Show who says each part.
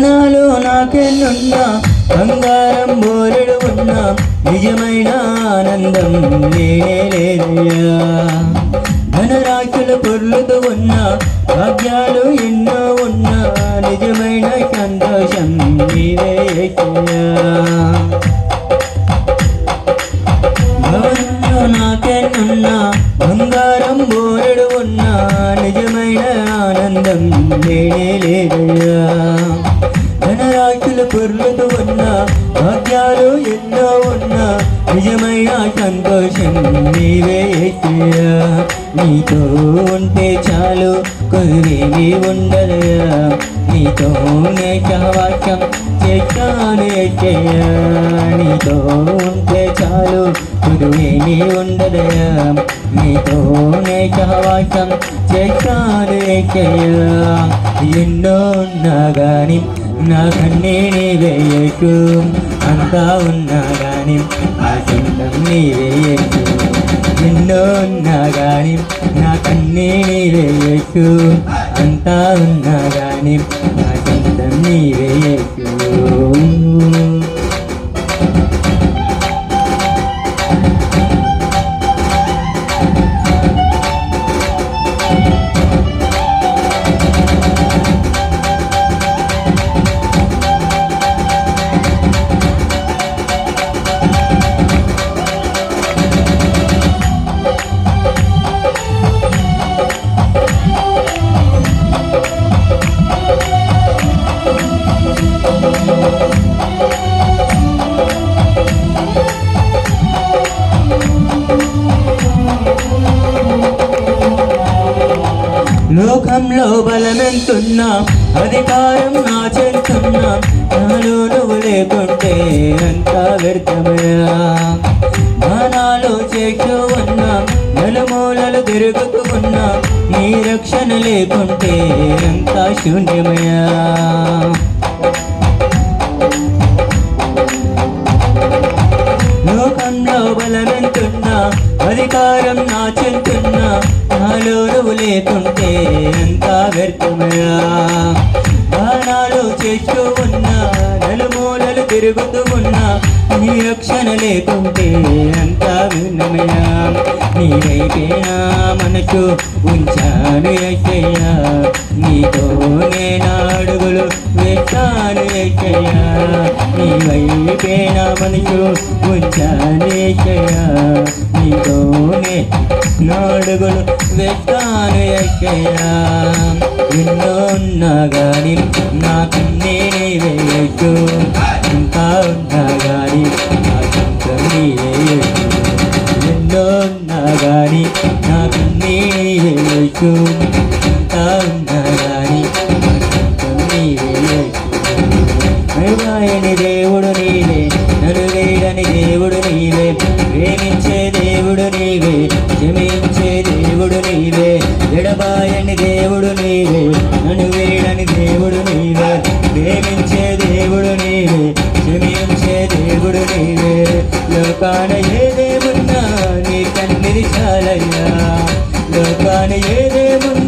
Speaker 1: భవనాలు నాకెన్నున్నా బంగారం బోరెడు ఉన్నా నిజమైన ఆనందం నేనే లేదయ్యా ధనరాశులు పొర్లుతూ ఉన్నా భాగ్యాలు ఎన్నో ఉన్నా నిజమైన సంతోషం నీవే యేసయ్యా. భవనంలో నాకెన్నున్నా బంగారం బోరెడు ఉన్నా నిజమైన ఆనందం నేనే లేదయ్యా ధనరాశులు పొర్లుతూ ఉన్నా భాగ్యాలు ఎన్నో ఉన్నా నిజమైన సంతోషం నీవే యేసయ్యా. నీతో ఉంటే చాలు కొద్దివేమి ఉండదయా నీతోనే సహవాసం చేస్తాను చేయా నీతో ఉంటే చాలు కొద్దివేమి ఉండదయా నీతోనే సహవాసం చేస్తాను చేయా ఎన్నో ఉన్నా కానీ నా కన్నీని వేయకు. అంతా ఉన్నా గాని నా సొంతం నీవేయకు. ఎన్నో ఉన్నా కానీ నా కన్నీని వేయకు. అంతా ఉన్నా గాని నా సొంతం నీవేయకు. లోకంలో బలమెంతున్నా అధికారం నా చెంతున్నా నాలో నువ్వు లేకుంటే అంతా వ్యర్థమయా మానాలు చేస్తూ ఉన్నా నలుమూలలు తిరుగుతున్నా. నీ రక్షణ లేకుంటే అంతా శూన్యమయా లోకంలో బలమెంత అధికారం నా చెంతున్నా నాలో నువ్వు లేకుంటే అంతా వ్యర్థమయా దానాలు చేస్తూ ఉన్నా నలుమూలలు తిరుగుతూ ఉన్నా నీ రక్షణ లేకుంటే అంతా భిన్నమయా నీ వైపేనా మనకు ఉంచాను అయ్యయ్యా నీ ಹಾಡುಗಳು ವ್ಯಕ್ತಾನುಯಕೆಯ ಇನ್ನೊಂದಾಗಲಿ ನಾ ತಿನ್ನೇನೆಯು ಇಂಥ ಒಂದಾಗಲಿ ಇನ್ನೊಂದಾಗಲಿ ನಾ ತಿನ್ನೇನೆಯು ಇಂಥ ಒಂದಾಗಲಿ ನೀವೇ ದೇವ ఎడబాయని దేవుడు నీవే నన్ను వేడని దేవుడు నీవే. ప్రేమించే దేవుడు నీవే క్షమించే దేవుడు నీవే. లోకాన ఏదేమున్నా నీ కన్నిది చాలయ్యా. లోకాన ఏదేమున్నా